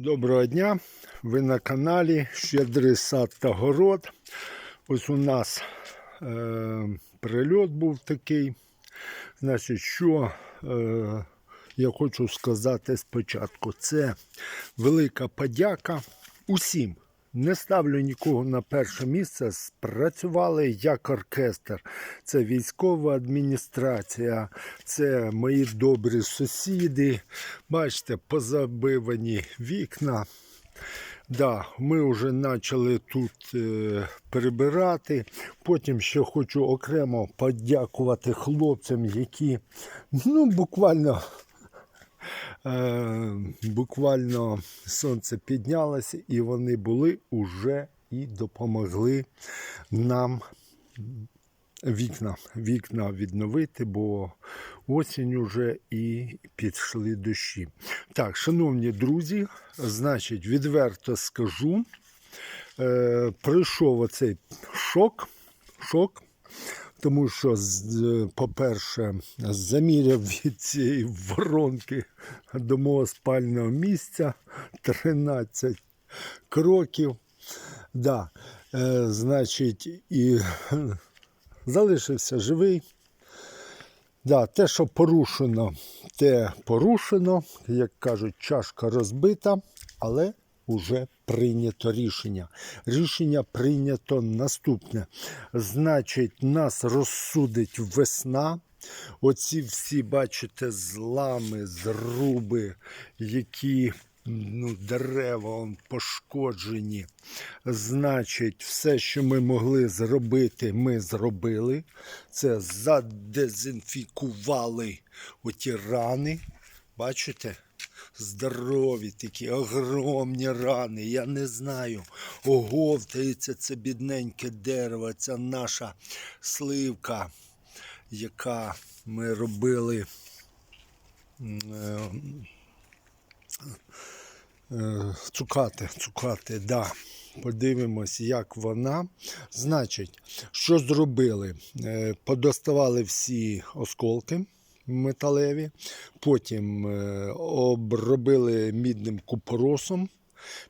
Доброго дня! Ви на каналі Щедрий сад та город. Ось у нас е, прильот був такий. Значить, що е, я хочу сказати спочатку, це велика подяка усім. Не ставлю нікого на перше місце. Спрацювали як оркестр. Це військова адміністрація, це мої добрі сусіди. Бачите, позабивані вікна. Да, ми вже почали тут е, прибирати. Потім ще хочу окремо подякувати хлопцям, які ну, буквально Е, буквально сонце піднялося, і вони були уже і допомогли нам вікна, вікна відновити, бо осінь уже і підшли дощі. Так, шановні друзі, значить, відверто скажу, е, пройшов оцей шок, шок. Тому що, по-перше, заміряв від цієї воронки до мого спального місця 13 кроків. Да, е, значить, і залишився живий. Да, те, що порушено, те порушено. Як кажуть, чашка розбита, але вже прийнято рішення. Рішення прийнято наступне. Значить, нас розсудить весна. Оці всі, бачите, злами, зруби, які ну, дерева он, пошкоджені. Значить, все, що ми могли зробити, ми зробили. Це задезінфікували оті рани. Бачите? Здорові такі, огромні рани. Я не знаю. Оговтається це бідненьке дерево, це наша сливка, яка ми робили. е, е, Цукати, цукати, да. Подивимось, як вона. Значить, що зробили? Е, Подоставали всі осколки металеві, потім е, обробили мідним купоросом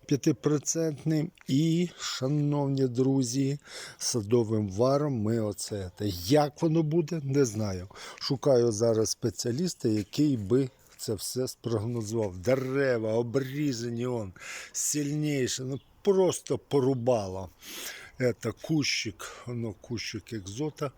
5% і, шановні друзі, садовим варом ми оце. Як воно буде, не знаю. Шукаю зараз спеціаліста, який би це все спрогнозував. Дерева обрізані, он, сильніше, ну просто порубало. Это кущик, воно кущик екзота,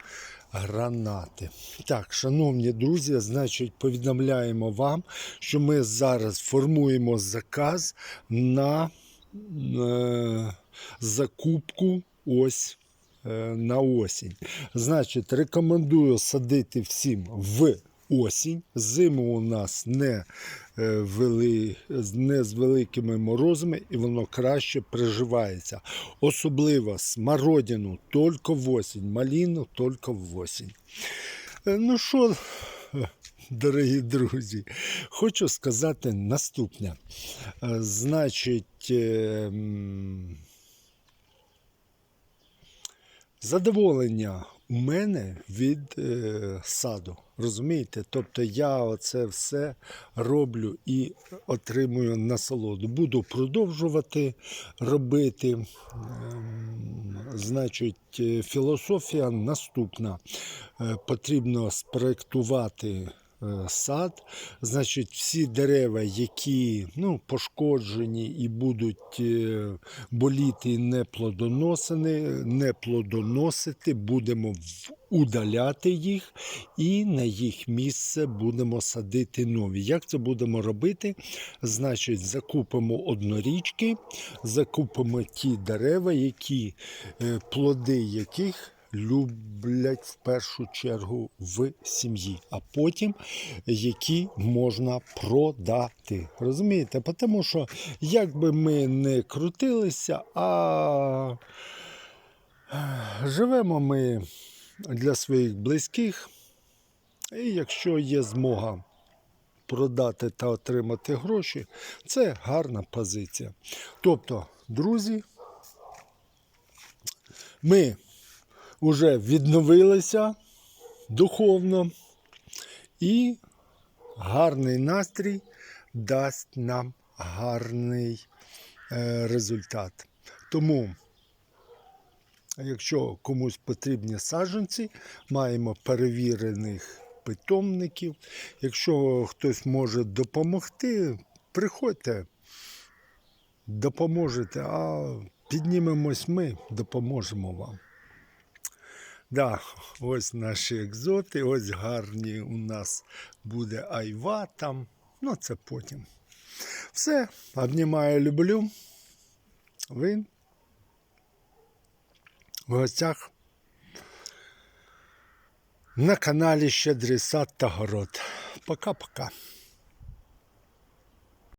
гранати. Так, шановні друзі, значить, повідомляємо вам, що ми зараз формуємо заказ на е, закупку ось е, на осінь. Значить, рекомендую садити всім в осінь. Зиму у нас не, е, вели, не з великими морозами і воно краще приживається. Особливо смородину тільки в осінь, маліну тільки в осінь. Е, Ну що, дорогі друзі, хочу сказати наступне. Е, Значить, е, задоволення у мене від е, саду. Розумієте? Тобто я оце все роблю і отримую насолоду. Буду продовжувати робити. Значить, е, філософія наступна. Е, Потрібно спроектувати сад. Значить, всі дерева, які ну, пошкоджені і будуть е, боліти не не плодоносити, будемо удаляти їх і на їх місце будемо садити нові. Як це будемо робити? Значить, закупимо однорічки, закупимо ті дерева, які е, плоди яких люблять в першу чергу в сім'ї, а потім які можна продати. Розумієте? Тому що як би ми не крутилися, а живемо ми для своїх близьких, і якщо є змога продати та отримати гроші, це гарна позиція. Тобто, друзі, ми вже відновилися духовно і гарний настрій дасть нам гарний е, результат. Тому, якщо комусь потрібні саджанці, маємо перевірених питомників. Якщо хтось може допомогти, приходьте, допоможете, а піднімемось ми, допоможемо вам. Да, ось наші екзоти, ось гарні у нас буде айва там. Ну, це потім. Все, обнімаю, люблю. Ви в гостях на каналі Щедрий сад та город. Пока-пока.